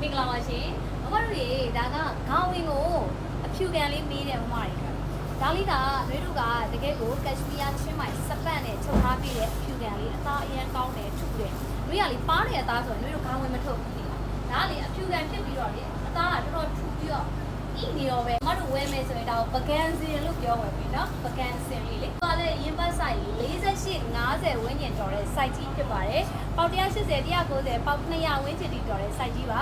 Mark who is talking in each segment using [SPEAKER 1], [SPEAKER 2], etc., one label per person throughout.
[SPEAKER 1] မင်္ဂလာပါရှင်မမတို့ရေဒါကခေါင်းဝင်းကိုအဖြူကန်လေးမေးတယ်မမတွေဒါလေးကနှွေးတို့ကတကယ်ကိုကက်ရှမီးယားချင်းမိုင်စပတ်နဲ့ချုပ်ထားပြီးတဲ့အဖြူကန်လေးအသားအရန်ကောင်းတယ်ထုတယ်နှွေးကလေပါးနေတဲ့အသားဆိုရင်နှွေးတို့ခေါင်းဝင်းမထုတ်ဘူးလေဒါကလေအဖြူကန်ဖြစ်ပြီးတော့လေအသားကတော်တော်ထူပြီးတော့ဤနေရောပဲမတို့ဝဲမယ်ဆိုရင်ဒါကိုပကန်းစင်လို့ပြောဝင်ပြီနော်ပကန်းစင်လေးလေဒါလည်းရင်ပတ်ဆိုင်48 50ဝန်းကျင်တော်တဲ့ site ကြီးဖြစ်ပါတယ်ပေါက်180 190ပေါက်200ဝန်းကျင်တီတော်တဲ့ site ကြီးပါ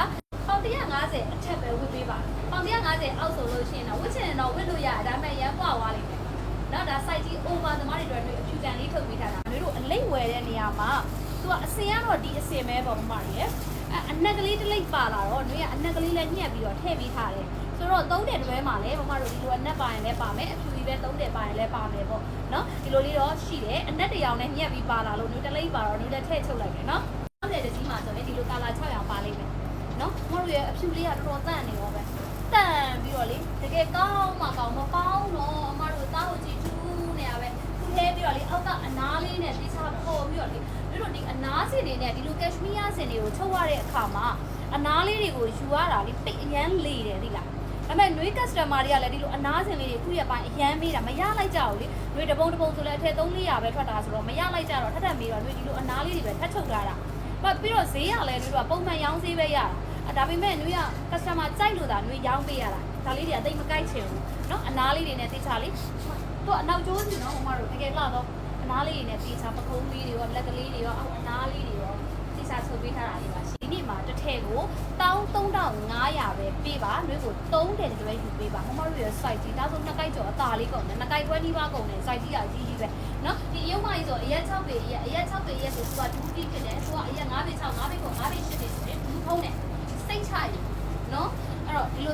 [SPEAKER 1] 50အောက်ဆိုလို့ရှိရင်တော့ဝစ်ချင်တော့ဝစ်လို့ရတယ်ဒါပေမဲ့ရမ်းပွားသွားလိမ့်မယ်။နောက်ဒါ site ကြီး over သမားတွေအတွက်အဖြူကန်လေးထုတ်ပေးထားတာ။တို့အလိတ်ဝယ်တဲ့နေရာမှာသူကအစင်ကတော့ဒီအစင်ပဲပေါ့မမရဲ့။အနက်ကလေးတစ်လိပ်ပါလာတော့တို့ကအနက်ကလေးလည်းညှက်ပြီးတော့ထည့်ပေးထားတယ်။ဆိုတော့သုံးတဲ့တွဲမှာလည်းမမတို့ဒီလိုအနက်ပါရင်လည်းပါမယ်အဖြူကြီးပဲသုံးတဲ့ပါရင်လည်းပါမယ်ပေါ့နော်။ဒီလိုလေးတော့ရှိတယ်။အနက်တစ်ရောင်နဲ့ညှက်ပြီးပါလာလို့တို့တစ်လိပ်ပါတော့တို့လည်းထည့်ချုပ်လိုက်တယ်နော်။နောက်တဲ့တစ်စီးမှာဆိုရင်ဒီလို color 6ရောင်ပါလိမ့်မယ်။နော်။မမတို့ရဲ့အဖြူလေးကတော်တော်တန့်နေရောပဲ။ တန့်ပြီးတော့လေတကယ်ကောင်းမှကောင်းမကောင်းတော့အမတို့သားကိုကြည့်ထူးနေရပဲသူလဲပြီးတော့လေအောက်ကအနားလေးနဲ့တိချပေါ်ပြီးတော့လေတို့တို့ဒီအနားစင်တွေနဲ့ဒီလိုကက်ရှမီးယားစင်တွေကိုချုပ်ရတဲ့အခါမှာအနားလေးတွေကိုယူရတာလေပိတ်အရန်လေတယ်သိလားဒါပေမဲ့နွေး customer တွေကလည်းဒီလိုအနားစင်လေးတွေခုရက်ပိုင်းအရန်မေးတာမရလိုက်ကြဘူးလေနွေးတပုံတပုံဆိုလည်းအထက်300ပဲထွက်တာဆိုတော့မရလိုက်ကြတော့ထပ်ထပ်မေးတော့နွေးဒီလိုအနားလေးတွေပဲထပ်ချုပ်ထားတာဘာပြီးတော့ဈေးရလဲနွေးတို့ကပုံမှန်ရောင်းဈေးပဲရတာအ ဒါပေမဲ့နွေက customer ကြိုက်လို့ဒါနွေရောင်းပေးရတာဒါလေးတွေကတိတ်မကြိုက်ချင်ဘူးเนาะအနားလေးတွေနဲ့တေချာလေးသူကအနောက်ကျိုးစီနော်ဟိုမှာတော့တကယ်လှတော့အနားလေးတွေနဲ့တေချာပကုံးလေးတွေရောလက်ကလေးတွေရောအောက်အနားလေးတွေရောတေချာဆုပ်ပေးထားတာလေးပါရှိဒီနေ့မှာတစ်ထည့်ကို13500ပဲပေးပါနွေကို3တယ်တွဲယူပေးပါမမတို့ရဲ့ site ကြီးဒါဆိုနှစ်ကိုက်ကျော်အသာလေးကုန်တယ်နှစ်ကိုက်ခွဲနီးပါးကုန်တယ် site ကြီးကအကြီးကြီးပဲเนาะဒီရုပ်မကြီးဆိုအရက်6ပေအရက်အရက်6ပေရက်ဆိုသူကဒူးတီဖြစ်တယ်သူကအရက်9ပေ6 9ပေကုန်9ပေ10ပေဆိုရင်ဘူးဖုံးတယ် စိတ်ချရည်နော်အဲ့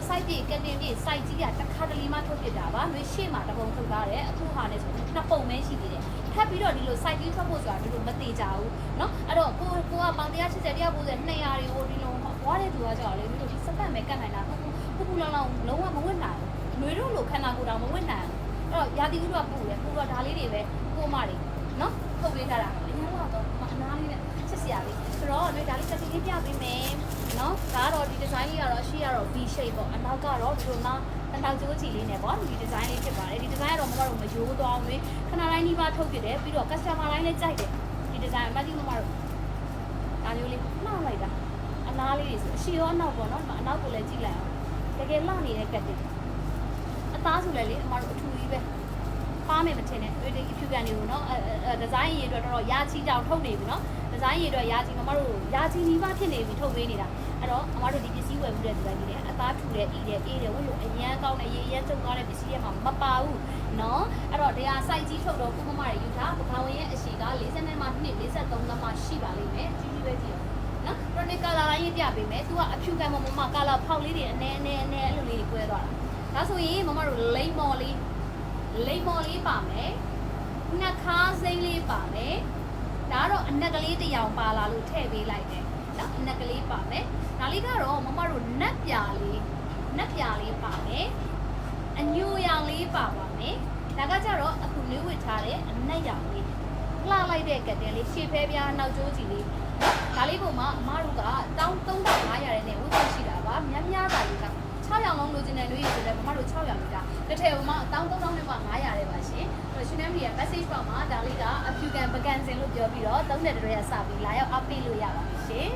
[SPEAKER 1] တို့ site ပြည့်ကတင်ပြည့် site ကြီးကတစ်ခါတလေမှထုတ်ဖြစ်တာပါ။ရွှေရှေ့မှာတပုံထုတ်ထားတယ်။အခုဟာနဲ့ဆိုနှစ်ပုံပဲရှိသေးတယ်။ထပ်ပြီးတော့ဒီလို site ကြီးထွက်ဖို့ဆိုတာဒီလိုမသေးကြဘူး။နော်။အဲ့တော့ကိုကိုကပေါင်180 190 200တွေကိုဒီလိုဘွားတဲ့သူကကြောက်လေဒီလိုစပတ်မဲ့ကတ်နိုင်တာခုခုခုလောင်းလောင်းလုံးဝမဝတ်နိုင်ဘူး။ຫນွေတို့လိုခန္ဓာကိုယ်တောင်မဝတ်နိုင်ဘူး။အဲ့တော့ရာသီဥတုကပူတယ်ပူက ဒါကတော့ဒီဒီဇိုင်းလေးကတော့ရှေ့ကတော့ V shape ပေါ့အနောက်ကတော့ဒီလိုနောက်တစ်နောက်ကျိုးချီလေးနဲ့ပေါ့ဒီဒီဇိုင်းလေးဖြစ်ပါတယ်ဒီဒီဇိုင်းကတော့မမတို့မယိုးသွားဘူးခဏတိုင်းဒီမှာထုတ်ပြတယ်ပြီးတော့ customer တိုင်းလည်းကြိုက်တယ်ဒီဒီဇိုင်းအမတ်ကြီးမမတို့ဒါမျိုးလေးနှောက်လိုက်တာအနားလေးတွေဆိုအရှိရောအနောက်ပေါ့နော်အနောက်ကိုလည်းကြည့်လိုက်အောင်တကယ်လှနေတဲ့ကတ်တင်အသားဆိုလည်းလေအမတို့အထူကြီးပဲ ပါမယ်မထင်နဲ့အဖြူကန်တွေကိုနော်ဒီဇိုင်းရေအတွက်တော့ရာချီတောင်ထုတ်နေပြီနော်ဒီဇိုင်းရေအတွက်ရာချီမမတို့ရာချီနီးပါးဖြစ်နေပြီထုတ်ပေးနေတာအဲ့တော့အမတို့ဒီပစ္စည်းဝယ်မှုတဲ့ဒီဇိုင်းတွေအသားထူတဲ့ဤတဲ့အေးတဲ့ဝတ်လို့အရန်ကောင်းတဲ့ရေရန်ကျုံသွားတဲ့ပစ္စည်းတွေမှာမပါဘူးနော်အဲ့တော့ဒီဟာ site ကြီးထုတ်တော့ခုမမတွေယူထားပခါဝင်ရဲ့အရှိက40နဲ့မှ2 43ကမှရှိပါလိမ့်မယ်ကြီးကြီးပဲကြည့်နော်ပရိုနီကာလာလေးပြပေးမယ်။ तू ကအဖြူကံမမမကာလာဖောက်လေးတွေအနဲအနဲအနဲအဲ့လိုလေးတွေ꿰သွားတာ။ဒါဆိုရင်မမတို့လိမ့်မော်လေး လိမ့်မော်လေးပါမယ်နှက်ခါစိမ့်လေးပါမယ်ဒါကတော့အနက်ကလေးတစ်ယောင်ပါလာလို့ထည့်ပေးလိုက်တယ်နော်အနက်ကလေးပါမယ်ဒါလေးကတော့မမတို့နက်ပြာလေးနက်ပြာလေးပါမယ်အညိုရောင်လေးပါပါမယ်ဒါကကြတော့အခုလေးဝစ်ထားတဲ့အနက်ရောင်လေးလှလိုက်တဲ့ကတ်တင်လေးရှေ့ဖဲပြားနောက်ကျိုးစီလေးဒါလေးပုံမှာအမတို့ကတောင်း3500ရဲနဲ့ဝတ်ဖို့ရှိတာပါများများတာလေးက6ရောင်လုံးလိုချင်တဲ့လူကြီးဆိုလည်းမမတို့6ရောင်လေးကတစ် ထည်ပုံမှာတောင်း3000နဲ့ပါ900ရဲပါရှင်အဲ့တော့ရှင်နမ်မီရဲ့ message ပေါက်မှာဒါလေးကအဖြူကန်ပကန်စင်လို့ပြောပြီးတော့သုံးတဲ့တရေရစပြီးလာရောက်အပ်ပေးလို့ရပါပြီရှင်